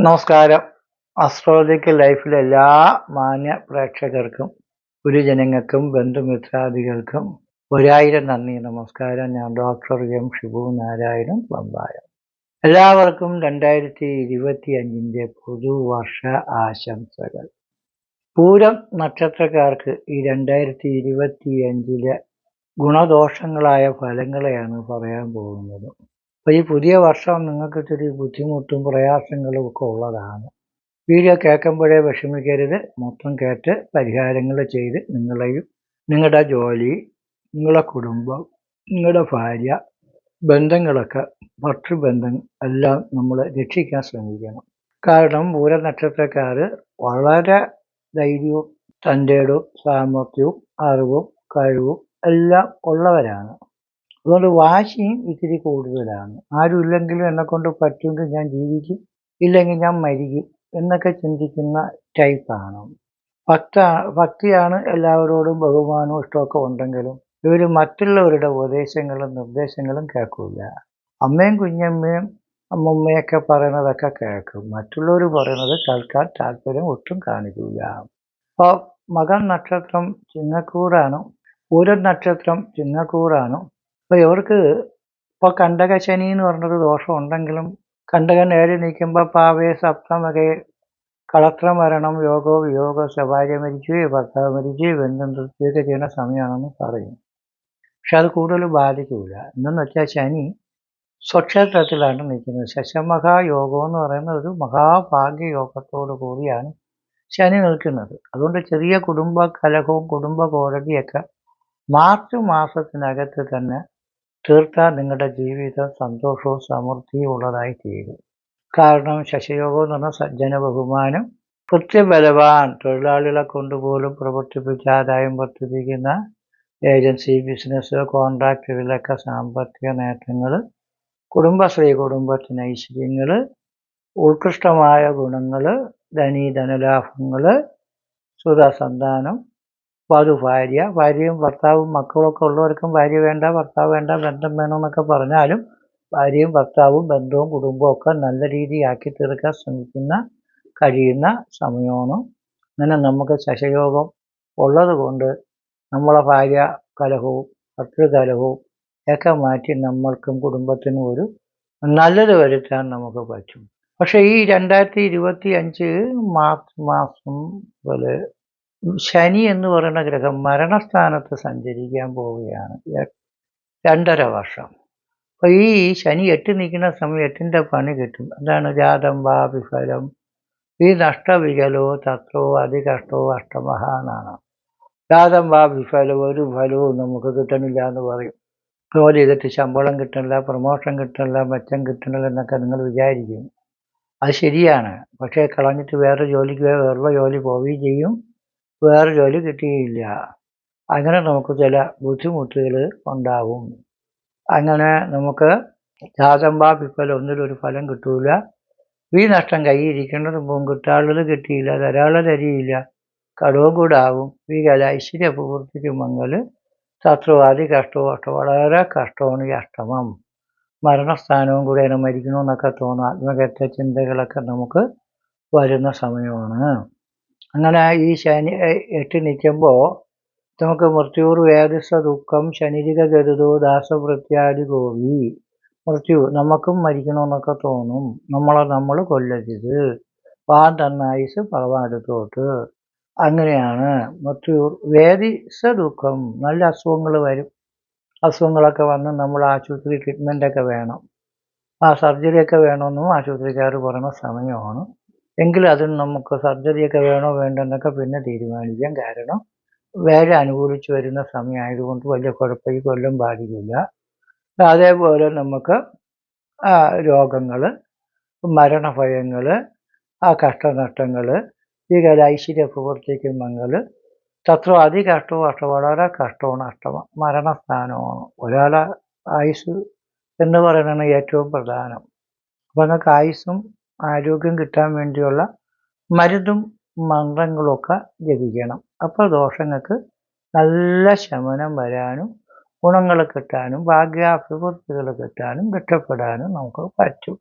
നമസ്കാരം. അസ്ട്രോളജിക്കൽ ലൈഫിലെ എല്ലാ മാന്യ പ്രേക്ഷകർക്കും ഗുരുജനങ്ങൾക്കും ബന്ധുമിത്രാദികൾക്കും ഒരായിരം നന്ദി നമസ്കാരം. ഞാൻ ഡോക്ടർ എം ഷിബു നാരായണൻ പമ്പായം. എല്ലാവർക്കും രണ്ടായിരത്തി ഇരുപത്തി അഞ്ചിന്റെ പുതുവർഷ ആശംസകൾ. പൂരം നക്ഷത്രക്കാർക്ക് ഈ രണ്ടായിരത്തി ഇരുപത്തി അഞ്ചിലെ ഗുണദോഷങ്ങളായ ഫലങ്ങളെയാണ് പറയാൻ പോകുന്നത്. അപ്പോൾ ഈ പുതിയ വർഷം നിങ്ങൾക്ക് ഇത്തിരി ബുദ്ധിമുട്ടും പ്രയാസങ്ങളും ഒക്കെ ഉള്ളതാണ്. വീഡിയോ കേൾക്കുമ്പോഴേ വിഷമിക്കരുത്. മൊത്തം കേട്ട് പരിഹാരങ്ങൾ ചെയ്ത് നിങ്ങളെയും നിങ്ങളുടെ ജോലി നിങ്ങളുടെ കുടുംബം നിങ്ങളുടെ ഭാര്യ ബന്ധങ്ങളൊക്കെ ഭർത്തൃബന്ധം എല്ലാം നമ്മൾ രക്ഷിക്കാൻ ശ്രമിക്കണം. കാരണം പൂര നക്ഷത്രക്കാർ വളരെ ധൈര്യവും തന്റെടും സാമർഥ്യവും അറിവും കഴിവും എല്ലാം ഉള്ളവരാണ്. അതുകൊണ്ട് വാശിയും ഇത്തിരി കൂടുതലാണ്. ആരും ഇല്ലെങ്കിലും എന്നെ കൊണ്ട് പറ്റുമെങ്കിൽ ഞാൻ ജീവിക്കും ഇല്ലെങ്കിൽ ഞാൻ മരിക്കും എന്നൊക്കെ ചിന്തിക്കുന്ന ടൈപ്പാണ്. ഭക്ത ഭക്തിയാണ് എല്ലാവരോടും ബഹുമാനവും ഇഷ്ടമൊക്കെ ഉണ്ടെങ്കിലും ഇവർ മറ്റുള്ളവരുടെ ഉപദേശങ്ങളും നിർദ്ദേശങ്ങളും കേൾക്കില്ല അമ്മയും കുഞ്ഞമ്മയും അമ്മമ്മയൊക്കെ പറയുന്നതൊക്കെ കേൾക്കും. മറ്റുള്ളവർ പറയുന്നത് കേൾക്കാൻ താല്പര്യം ഒട്ടും കാണിക്കില്ല അപ്പോൾ മകൻ നക്ഷത്രം ചിങ്ങക്കൂറാണ് ഒരു നക്ഷത്രം ചിങ്ങക്കൂറാണ്. അപ്പോൾ ഇവർക്ക് ഇപ്പോൾ കണ്ടകശനി എന്ന് പറഞ്ഞൊരു ദോഷം ഉണ്ടെങ്കിലും കണ്ടകൻ ഏഴ് നിൽക്കുമ്പോൾ പാവേ സപ്തമകെ കളത്ര മരണം യോഗോ വിയോഗോ സ്വഭാര്യ മരിക്കുകയോ ഭർത്താവ് മരിക്കുകയോ ബന്ധം തൃപ്തിയൊക്കെ ചെയ്യുന്ന സമയമാണെന്ന് പറയും. പക്ഷെ അത് കൂടുതൽ ബാധിക്കില്ല എന്തെന്ന് വെച്ചാൽ ശനി സ്വക്ഷേത്രത്തിലാണ് നിൽക്കുന്നത്. ശശമഹായോഗം എന്ന് പറയുന്ന ഒരു മഹാഭാഗ്യ കൂടിയാണ് ശനി നിൽക്കുന്നത്. അതുകൊണ്ട് ചെറിയ കുടുംബ കലഹവും കുടുംബ കോടതിയൊക്കെ മാർച്ച് മാസത്തിനകത്ത് തന്നെ തീർത്താൽ നിങ്ങളുടെ ജീവിതം സന്തോഷവും സമൃദ്ധിയും ഉള്ളതായി തീരും. കാരണം ശശയോഗം എന്ന് പറഞ്ഞാൽ സജ്ജന ബഹുമാനം കൃത്യബലവാൻ തൊഴിലാളികളെ കൊണ്ടുപോലും പ്രവർത്തിപ്പിച്ച് ആദായം വർദ്ധിപ്പിക്കുന്ന ഏജൻസി ബിസിനസ് കോൺട്രാക്റ്റുകളിലൊക്കെ സാമ്പത്തിക നേട്ടങ്ങൾ കുടുംബശ്രീ കുടുംബത്തിന് ഐശ്വര്യങ്ങൾ ഉത്കൃഷ്ടമായ ഗുണങ്ങൾ ധനി ധനലാഭങ്ങൾ സുഖസന്താനം വധു ഭാര്യ ഭാര്യയും ഭർത്താവും മക്കളൊക്കെ ഉള്ളവർക്കും ഭാര്യ വേണ്ട ഭർത്താവ് വേണ്ട ബന്ധം വേണമെന്നൊക്കെ പറഞ്ഞാലും ഭാര്യയും ഭർത്താവും ബന്ധവും കുടുംബവും ഒക്കെ നല്ല രീതിയാക്കി തീർക്കാൻ ശ്രമിക്കുന്ന കഴിയുന്ന സമയമാണ്. അങ്ങനെ നമുക്ക് ശശയോഗം ഉള്ളത് കൊണ്ട് നമ്മളെ ഭാര്യ കലഹവും ഭർത്തൃകലഹവും ഒക്കെ മാറ്റി നമ്മൾക്കും കുടുംബത്തിനും ഒരു നല്ലത് വരുത്താൻ നമുക്ക് പറ്റും. പക്ഷേ ഈ രണ്ടായിരത്തി ഇരുപത്തി അഞ്ച് മാർച്ച് മാസം പോലെ ശനി എന്ന് പറയുന്ന ഗ്രഹം മരണസ്ഥാനത്ത് സഞ്ചരിക്കാൻ പോവുകയാണ്. രണ്ടര വർഷം. അപ്പോൾ ഈ ശനി എട്ട് നിൽക്കുന്ന സമയം എട്ടിന്റെ പണി കിട്ടും. അതാണ് ജാതം വാ വിഫലം. ഈ നഷ്ടവികലോ തത്രോ അതികഷ്ടോ അഷ്ടമഹ എന്നാണ്. ജാതം വാ വിഫലോ ഒരു ഫലവും നമുക്ക് കിട്ടണില്ല എന്ന് പറയും. ജോലി ചെയ്തിട്ട് ശമ്പളം കിട്ടണില്ല പ്രൊമോഷൻ കിട്ടണില്ല മെച്ചം കിട്ടണില്ല എന്നൊക്കെ നിങ്ങൾ വിചാരിക്കും. അത് ശരിയാണ്. പക്ഷേ കളഞ്ഞിട്ട് വേറെ ജോലിക്ക് വേറെ ജോലി പോവുകയും ചെയ്യും. വേറെ ജോലി കിട്ടിയില്ല. അങ്ങനെ നമുക്ക് ചില ബുദ്ധിമുട്ടുകൾ ഉണ്ടാവും. അങ്ങനെ നമുക്ക് ജാതമ്പാ പിപ്പൽ ഒന്നിലൊരു ഫലം കിട്ടൂല. ഈ നഷ്ടം കൈയിരിക്കേണ്ടത് പോകും കിട്ടാളുള്ളത് കിട്ടിയില്ല ധാരാളം തരിയില്ല കടവും കൂടാവും. ഈ കല ഐശ്വര്യ പൂർത്തിക്ക് മങ്ങൽ ശത്രുവാദി കഷ്ടവും അഷ്ടം വളരെ കഷ്ടമാണ് ഈ അഷ്ടമം. മരണസ്ഥാനവും കൂടെ മരിക്കണമെന്നൊക്കെ തോന്നുന്ന ആത്മകഥ ചിന്തകളൊക്കെ നമുക്ക് വരുന്ന സമയമാണ്. അങ്ങനെ ഈ ശനി എട്ട് നിൽക്കുമ്പോൾ നമുക്ക് മൃത്യൂർ വേദസ ദുഃഖം ശനിരിക ഗരുതോ ദാസവൃത്യാദി ഗോവി മൃത്യു നമുക്കും മരിക്കണമെന്നൊക്കെ തോന്നും. നമ്മളെ നമ്മൾ കൊല്ലരുത്. പാൻ തന്നായുസ് ഭഗവാൻ അടുത്തോട്ട് അങ്ങനെയാണ് മൃത്യൂർ വേദിസ ദുഃഖം. നല്ല അസുഖങ്ങൾ വരും. അസുഖങ്ങളൊക്കെ വന്ന് നമ്മൾ ആശുപത്രി ട്രീറ്റ്മെന്റൊക്കെ വേണം. ആ സർജറിയൊക്കെ വേണമെന്നും ആശുപത്രിക്കാർ പറയുന്ന സമയമാണ്. എങ്കിലും അതിന് നമുക്ക് സർജറിയൊക്കെ വേണോ വേണ്ടെന്നൊക്കെ പിന്നെ തീരുമാനിക്കാം. കാരണം വേല അനുകൂലിച്ച് വരുന്ന സമയമായതുകൊണ്ട് വലിയ കുഴപ്പം ഈ കൊല്ലം ബാധിക്കില്ല. അതേപോലെ നമുക്ക് രോഗങ്ങൾ മരണഭയങ്ങൾ ആ കഷ്ടനഷ്ടങ്ങൾ ഈ ഐശ്വര്യ പ്രവർത്തിക്കുമ്പോൾ തത്ര അതി കഷ്ടവും അഷ്ടം വളരെ കഷ്ടവും നഷ്ടമാണ് മരണസ്ഥാനമാണ്. ഒരാളെ ആയുസ് എന്ന് പറയുന്നതാണ് ഏറ്റവും പ്രധാനം. അപ്പോൾ നിങ്ങൾക്ക് ആയുസ്സും ആരോഗ്യം കിട്ടാൻ വേണ്ടിയുള്ള മരുന്നും മന്ത്രങ്ങളൊക്കെ ജപിക്കണം അപ്പോൾ ദോഷങ്ങൾക്ക് നല്ല ശമനം വരാനും ഗുണങ്ങൾ കിട്ടാനും ഭാഗ്യാഭിവൃദ്ധികൾ കിട്ടാനും രക്ഷപ്പെടാനും നമുക്ക് പറ്റും.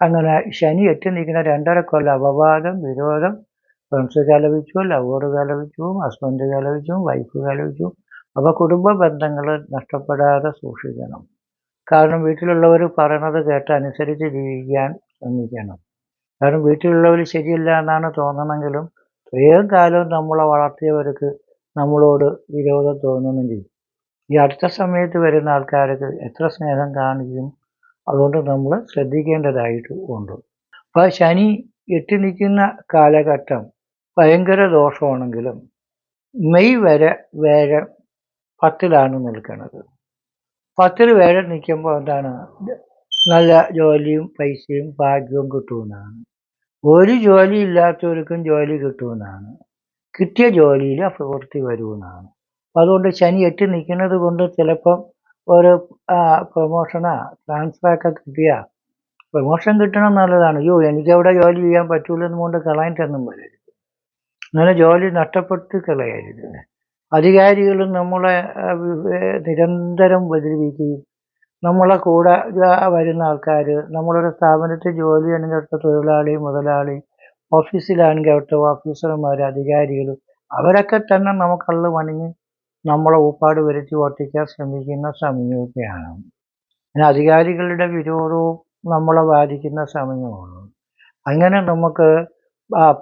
അങ്ങനെ ശനി എത്തി നിൽക്കുന്ന രണ്ടര കൊല്ലം അപവാദം വിരോധം ഫ്രണ്ട്സ് കലപിച്ചു ലവോട് കലപിച്ചു ഹസ്ബൻഡ് കലപിച്ചു വൈഫ് കലപിച്ചു. അപ്പോൾ കുടുംബ ബന്ധങ്ങൾ നഷ്ടപ്പെടാതെ സൂക്ഷിക്കണം. കാരണം വീട്ടിലുള്ളവർ പറയണത് കേട്ട് അനുസരിച്ച് ജീവിക്കാൻ ശ്രമിക്കണം. കാരണം വീട്ടിലുള്ളവർ ശരിയല്ല എന്നാണ് തോന്നണമെങ്കിലും ഇത്രയും കാലവും നമ്മളെ വളർത്തിയവർക്ക് നമ്മളോട് വിരോധം തോന്നുന്നെങ്കിൽ ഈ അടുത്ത സമയത്ത് വരുന്ന ആൾക്കാർക്ക് എത്ര സ്നേഹം കാണിക്കും അതുകൊണ്ട് നമ്മൾ ശ്രദ്ധിക്കേണ്ടതായിട്ട് ഉണ്ട്. അപ്പോൾ ശനി എട്ടി നിൽക്കുന്ന കാലഘട്ടം ഭയങ്കര ദോഷമാണെങ്കിലും മെയ് വരെ വേഴം പത്തിലാണ് നിൽക്കുന്നത്. പത്തിൽ വേഴം നിൽക്കുമ്പോൾ എന്താണ് നല്ല ജോലിയും പൈസയും ഭാഗ്യവും കിട്ടുമെന്നാണ്. ഒരു ജോലി ഇല്ലാത്തവർക്കും ജോലി കിട്ടുമെന്നാണ്. കിട്ടിയ ജോലിയിൽ പ്രവൃത്തി വരുമെന്നാണ്. അപ്പം അതുകൊണ്ട് ശനി എട്ട് നിൽക്കുന്നത് കൊണ്ട് ചിലപ്പം ഒരു പ്രൊമോഷനാ ട്രാൻസ്ഫറൊക്കെ കിട്ടിയ പ്രൊമോഷൻ കിട്ടണം നല്ലതാണ്. അയ്യോ എനിക്കവിടെ ജോലി ചെയ്യാൻ പറ്റൂലെന്ന് കൊണ്ട് കളയാന്റൊന്നും വരരുത്. അങ്ങനെ ജോലി നഷ്ടപ്പെട്ട് കളയരുത്. അധികാരികളും നമ്മളെ നിരന്തരം ഉപദ്രവിക്കുകയും നമ്മളെ കൂടെ വരുന്ന ആൾക്കാർ നമ്മളൊരു സ്ഥാപനത്തിൽ ജോലി ചെയ്യണമെങ്കിൽ അവിടുത്തെ തൊഴിലാളി മുതലാളി ഓഫീസിലാണെങ്കിൽ അവിടുത്തെ ഓഫീസർമാർ അധികാരികൾ അവരൊക്കെ തന്നെ നമുക്കുള്ള പണിഞ്ഞ് നമ്മളെ ഊപ്പാട് വരുത്തി ഓട്ടിക്കാൻ ശ്രമിക്കുന്ന സമയമൊക്കെയാണ് പിന്നെ അധികാരികളുടെ വിരോധവും നമ്മളെ ബാധിക്കുന്ന സമയമാണ് അങ്ങനെ നമുക്ക്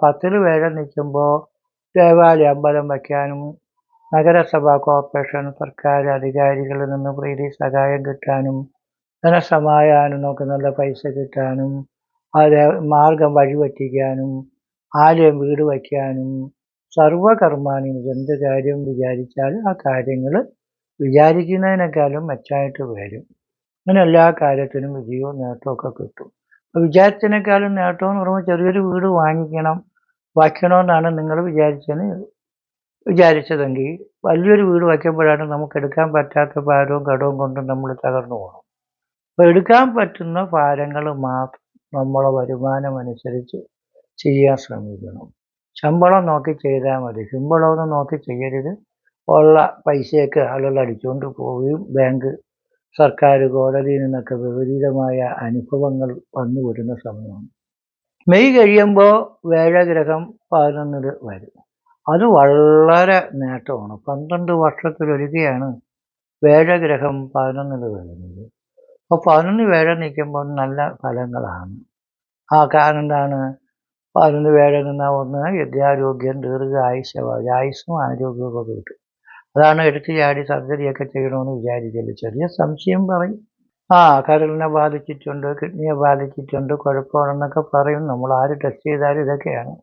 പത്തിൽ വേഴം നിൽക്കുമ്പോൾ ദേവാലയ അമ്പലം വയ്ക്കാനും നഗരസഭ കോർപ്പറേഷൻ സർക്കാർ അധികാരികളിൽ നിന്ന് പ്രീതി സഹായം കിട്ടാനും ധനസമായാനും നമുക്ക് നല്ല പൈസ കിട്ടാനും അതെ മാർഗം വഴിപറ്റിക്കാനും ആലയം വീട് വയ്ക്കാനും സർവകർമാണി എന്ത് കാര്യം വിചാരിച്ചാലും ആ കാര്യങ്ങൾ വിചാരിക്കുന്നതിനേക്കാളും മെച്ചമായിട്ട് വരും. അങ്ങനെ എല്ലാ കാര്യത്തിനും വിജയവും നേട്ടമൊക്കെ കിട്ടും. അപ്പോൾ വിചാരിച്ചതിനേക്കാളും നേട്ടം എന്ന് പറയുമ്പോൾ ചെറിയൊരു വീട് വാങ്ങിക്കണം വയ്ക്കണമെന്നാണ് നിങ്ങൾ വിചാരിച്ചതിന് വിചാരിച്ചതെങ്കിൽ വലിയൊരു വീട് വയ്ക്കുമ്പോഴാണ് നമുക്ക് എടുക്കാൻ പറ്റാത്ത ഭാരവും കടവും കൊണ്ട് നമ്മൾ തകർന്നു പോകണം. അപ്പോൾ എടുക്കാൻ പറ്റുന്ന ഭാരങ്ങൾ മാത്രം നമ്മളെ വരുമാനം അനുസരിച്ച് ചെയ്യാൻ ശ്രമിക്കണം. ശമ്പളം നോക്കി ചെയ്താൽ മതി. ശമ്പളമൊന്നും നോക്കി ചെയ്യരുത്. ഉള്ള പൈസയൊക്കെ ആളുകൾ അടിച്ചുകൊണ്ട് പോവുകയും ബാങ്ക് സർക്കാർ കോടതിയിൽ നിന്നൊക്കെ വിപരീതമായ അനുഭവങ്ങൾ വന്നു വരുന്ന സമയമാണ്. മെയ് കഴിയുമ്പോൾ വേഴഗ്രഹം പതിനൊന്നിൽ വരും. അത് വളരെ നേട്ടമാണ്. പന്ത്രണ്ട് വർഷത്തിലൊരിക്കലാണ് വേഴഗ്രഹം പതിനൊന്നിൽ വരുന്നത്. അപ്പോൾ പതിനൊന്ന് വേഴ നിൽക്കുമ്പോൾ നല്ല ഫലങ്ങളാണ്. ആ കാരണം എന്താണ്? പതിനൊന്ന് വേഴ നിന്നാൽ ഒന്ന് വിദ്യാരോഗ്യം ദീർഘായുഷ്യ ആയുസ്സും ആരോഗ്യവും ഒക്കെ കിട്ടും. അതാണ് എടുത്തു ചാടി സർജറിയൊക്കെ ചെയ്യണമെന്ന് വിചാരിച്ചത്. ചെറിയ സംശയം പറയും. ആ കരളിനെ ബാധിച്ചിട്ടുണ്ട് കിഡ്നിയെ ബാധിച്ചിട്ടുണ്ട് കുഴപ്പമാണെന്നൊക്കെ പറയും. നമ്മൾ ആര് ടെസ്റ്റ് ചെയ്താലും ഇതൊക്കെയാണ്.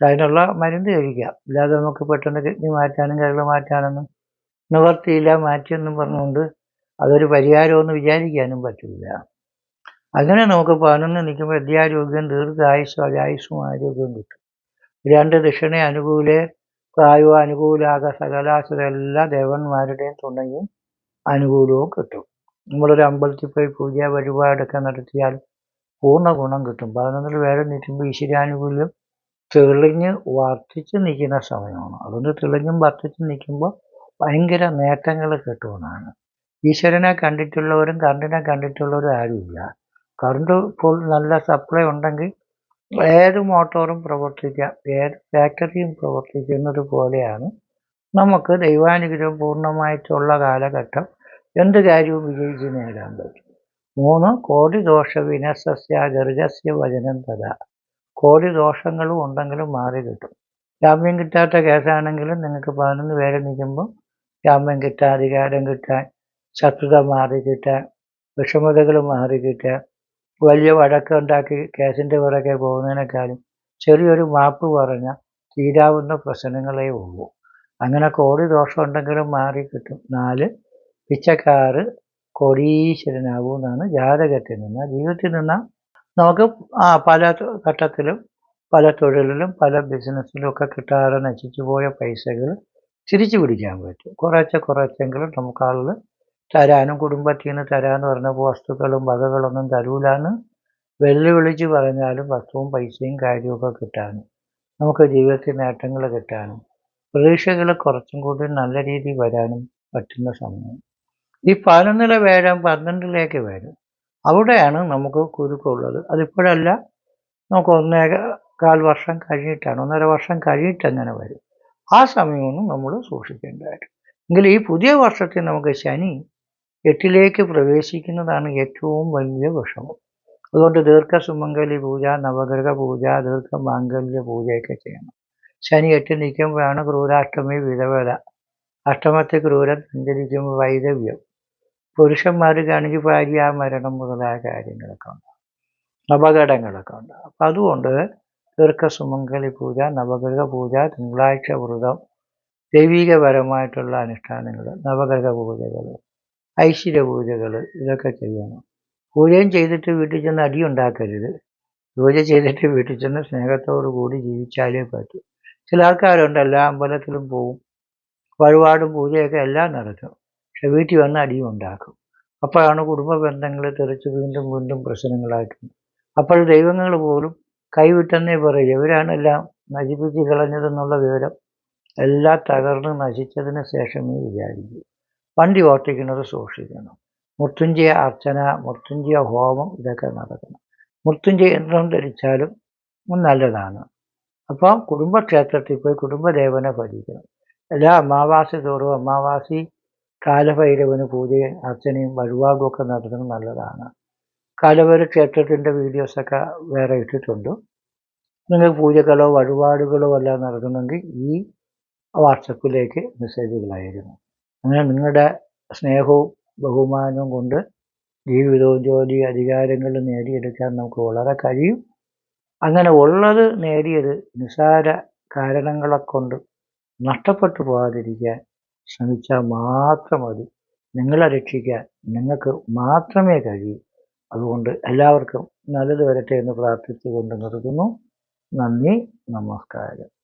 അതിനുള്ള മരുന്ന് കഴിക്കാം. ഇല്ലാതെ നമുക്ക് പെട്ടെന്ന് കിഡ്നി മാറ്റാനും കരൾ മാറ്റാനൊന്നും നിവർത്തിയില്ല മാറ്റിയെന്നും പറഞ്ഞുകൊണ്ട് അതൊരു പരിഹാരമൊന്നും വിചാരിക്കാനും പറ്റില്ല. അങ്ങനെ നമുക്ക് പതിനൊന്ന് നിൽക്കുമ്പോൾ വിദ്യാരോഗ്യം ദീർഘായുസ്സും അജായുസ്സും ആരോഗ്യവും കിട്ടും. രണ്ട് ദക്ഷിണ അനുകൂലെ പ്രായവും അനുകൂലാക സകലാസുര എല്ലാ ദേവന്മാരുടെയും തുണയും അനുകൂലവും കിട്ടും. നമ്മളൊരു അമ്പലത്തിൽ പോയി പൂജ വഴിപാടൊക്കെ നടത്തിയാൽ പൂർണ ഗുണം കിട്ടും. പതിനൊന്നിൽ വേറെ നിൽക്കുമ്പോൾ ഈശ്വരാനുകൂല്യം തെളിഞ്ഞ് വർദ്ധിച്ച് നിൽക്കുന്ന സമയമാണ്. അതുകൊണ്ട് തെളിഞ്ഞും വർദ്ധിച്ചും നിൽക്കുമ്പോൾ ഭയങ്കര നേട്ടങ്ങൾ കിട്ടുമെന്നാണ്. ഈശ്വരനെ കണ്ടിട്ടുള്ളവരും കറണ്ടിനെ കണ്ടിട്ടുള്ളവരും ആരുമില്ല. കറണ്ട് ഫുൾ നല്ല സപ്ലൈ ഉണ്ടെങ്കിൽ ഏത് മോട്ടോറും പ്രവർത്തിക്കാം. ഏത് ഫാക്ടറിയും പ്രവർത്തിക്കുന്നത് പോലെയാണ് നമുക്ക് ദൈവാനുഗ്രഹം പൂർണമായിട്ടുള്ള കാലഘട്ടം എന്ത് കാര്യവും വിജയിച്ച് നേടാൻ പറ്റും. മൂന്ന് കോടി ദോഷ വിനസസ്യ ഗർഗസ്യ വചനം തഥാ കോടി ദോഷങ്ങളും ഉണ്ടെങ്കിലും മാറി കിട്ടും. ജാമ്യം കിട്ടാത്ത കേസാണെങ്കിലും നിങ്ങൾക്ക് പതിനൊന്ന് പേരെ നിൽക്കുമ്പോൾ ജാമ്യം കിട്ടാൻ അധികാരം കിട്ടാൻ ശത്രുത മാറി കിട്ടാൻ വിഷമതകൾ മാറി കിട്ടാൻ വലിയ വഴക്കുണ്ടാക്കി കേസിന്റെ പുറകെ പോകുന്നതിനേക്കാളും ചെറിയൊരു മാപ്പ് പറഞ്ഞാൽ തീരാവുന്ന പ്രശ്നങ്ങളേ ഉള്ളൂ. അങ്ങനെ കോടി ദോഷം ഉണ്ടെങ്കിലും മാറി കിട്ടും. നാല് പിച്ചക്കാറ് കോടീശ്വരനാവും എന്നാണ് ജാതകത്തിൽ നിന്ന്. ജീവിതത്തിൽ നിന്ന് നമുക്ക് ആ പല ഘട്ടത്തിലും പല തൊഴിലിലും പല ബിസിനസ്സിലും ഒക്കെ കിട്ടാതെ നശിച്ചു പോയ പൈസകൾ തിരിച്ചു പിടിക്കാൻ പറ്റും. കുറേശ്ശെ കുറച്ചെങ്കിലും നമുക്ക് ആളുകൾ തരാനും കുടുംബത്തിൽ നിന്ന് തരാമെന്ന് പറഞ്ഞ വസ്തുക്കളും വകകളൊന്നും തരൂലാന്ന് വെല്ലുവിളിച്ച് പറഞ്ഞാലും വസ്തുവും പൈസയും കാര്യമൊക്കെ കിട്ടാനും നമുക്ക് ജീവിതത്തിൽ നേട്ടങ്ങൾ കിട്ടാനും പ്രതീക്ഷകൾ കുറച്ചും കൂടി നല്ല രീതിയിൽ വരാനും പറ്റുന്ന സമയം. ഈ പതിനൊന്നിലെ വേഴം പന്ത്രണ്ടിലേക്ക് വരും. അവിടെയാണ് നമുക്ക് കുരുക്കുള്ളത്. അതിപ്പോഴല്ല നമുക്ക് ഒന്നേ കാൽ വർഷം കഴിഞ്ഞിട്ടാണ് ഒന്നര വർഷം കഴിഞ്ഞിട്ട് അങ്ങനെ വരും. ആ സമയമൊന്നും നമ്മൾ സൂക്ഷിക്കേണ്ടതായിട്ട്. എങ്കിൽ ഈ പുതിയ വർഷത്തിൽ നമുക്ക് ശനി എട്ടിലേക്ക് പ്രവേശിക്കുന്നതാണ് ഏറ്റവും വലിയ വിഷമം. അതുകൊണ്ട് ദീർഘസുമംഗലി പൂജ നവഗ്രഹ പൂജ ദീർഘമാംഗല്യ പൂജയൊക്കെ ചെയ്യണം. ശനി എട്ട് നിൽക്കുമ്പോഴാണ് ക്രൂരാഷ്ടമി വിധവത അഷ്ടമത്തെ ക്രൂരൻ സഞ്ചരിക്കുമ്പോൾ വൈദവ്യം. പുരുഷന്മാർക്കാണെങ്കിൽ ഭാര്യ മരണം മുതലായ കാര്യങ്ങളൊക്കെ ഉണ്ടാവും. അപകടങ്ങളൊക്കെ ഉണ്ടാവും. അപ്പം അതുകൊണ്ട് ദീർഘസുമംഗലി പൂജ നവഗ്രഹ പൂജ തിങ്കളാഴ്ച വ്രതം ദൈവികപരമായിട്ടുള്ള അനുഷ്ഠാനങ്ങൾ നവഗ്രഹ പൂജകൾ ഐശ്വര്യ പൂജകൾ ഇതൊക്കെ ചെയ്യണം. പൂജയും ചെയ്തിട്ട് വീട്ടിൽ ചെന്ന് അടി ഉണ്ടാക്കരുത്. പൂജ ചെയ്തിട്ട് വീട്ടിൽ ചെന്ന് സ്നേഹത്തോടു കൂടി ജീവിച്ചാലേ പറ്റൂ. ചില ആൾക്കാരുണ്ട് എല്ലാ അമ്പലത്തിലും പോവും. വഴിപാടും പൂജയൊക്കെ എല്ലാം നടക്കും പക്ഷെ വീട്ടിൽ വന്ന് അടിയും ഉണ്ടാക്കും. അപ്പോഴാണ് കുടുംബ ബന്ധങ്ങൾ തെറിച്ച് വീണ്ടും വീണ്ടും പ്രശ്നങ്ങളായിട്ടുണ്ട്. അപ്പോൾ ദൈവങ്ങൾ പോലും കൈവിട്ടെന്നേ പറയും ഇവരാണ് എല്ലാം നശിപ്പിച്ച് കളഞ്ഞതെന്നുള്ള വിവരം എല്ലാം തകർന്ന് നശിച്ചതിന് ശേഷമേ വിചാരിക്കൂ. വണ്ടി ഓട്ടിക്കുന്നത് സൂക്ഷിക്കണം. മൃത്യുഞ്ജയ അർച്ചന മൃത്യുഞ്ജയ ഹോമം ഇതൊക്കെ നടക്കണം. മൃത്യുഞ്ജയ യന്ത്രം ധരിച്ചാലും നല്ലതാണ്. അപ്പം കുടുംബക്ഷേത്രത്തിൽ പോയി കുടുംബദേവനെ ഭജിക്കണം. എല്ലാ അമാവാസി തോറും അമാവാസി കാലഭൈരവന് പൂജയും അർച്ചനയും വഴിപാടും ഒക്കെ നടത്തുന്നത് നല്ലതാണ്. കാലഭൈരവ ക്ഷേത്രത്തിന്റെ വീഡിയോസൊക്കെ വേറെ ഇട്ടിട്ടുണ്ട്. നിങ്ങൾ പൂജകളോ വഴിപാടുകളോ എല്ലാം നടത്തുന്നെങ്കിൽ ഈ വാട്സപ്പിലേക്ക് മെസ്സേജുകളായിരുന്നു. അങ്ങനെ നിങ്ങളുടെ സ്നേഹവും ബഹുമാനവും കൊണ്ട് ജീവിതവും ജോലി അധികാരങ്ങളും നേടിയെടുക്കാൻ നമുക്ക് വളരെ കഴിയും. അങ്ങനെ ഉള്ളത് നേടിയത് നിസാര കാരണങ്ങളെ കൊണ്ട് നഷ്ടപ്പെട്ടു പോകാതിരിക്കാൻ ശ്രമിച്ചാൽ മാത്രം മതി. നിങ്ങളെ രക്ഷിക്കാൻ നിങ്ങൾക്ക് മാത്രമേ കഴിയൂ. അതുകൊണ്ട് എല്ലാവർക്കും നല്ലത് വരട്ടെ എന്ന് പ്രാർത്ഥിച്ചുകൊണ്ട് നിർത്തുന്നു. നന്ദി നമസ്കാരം.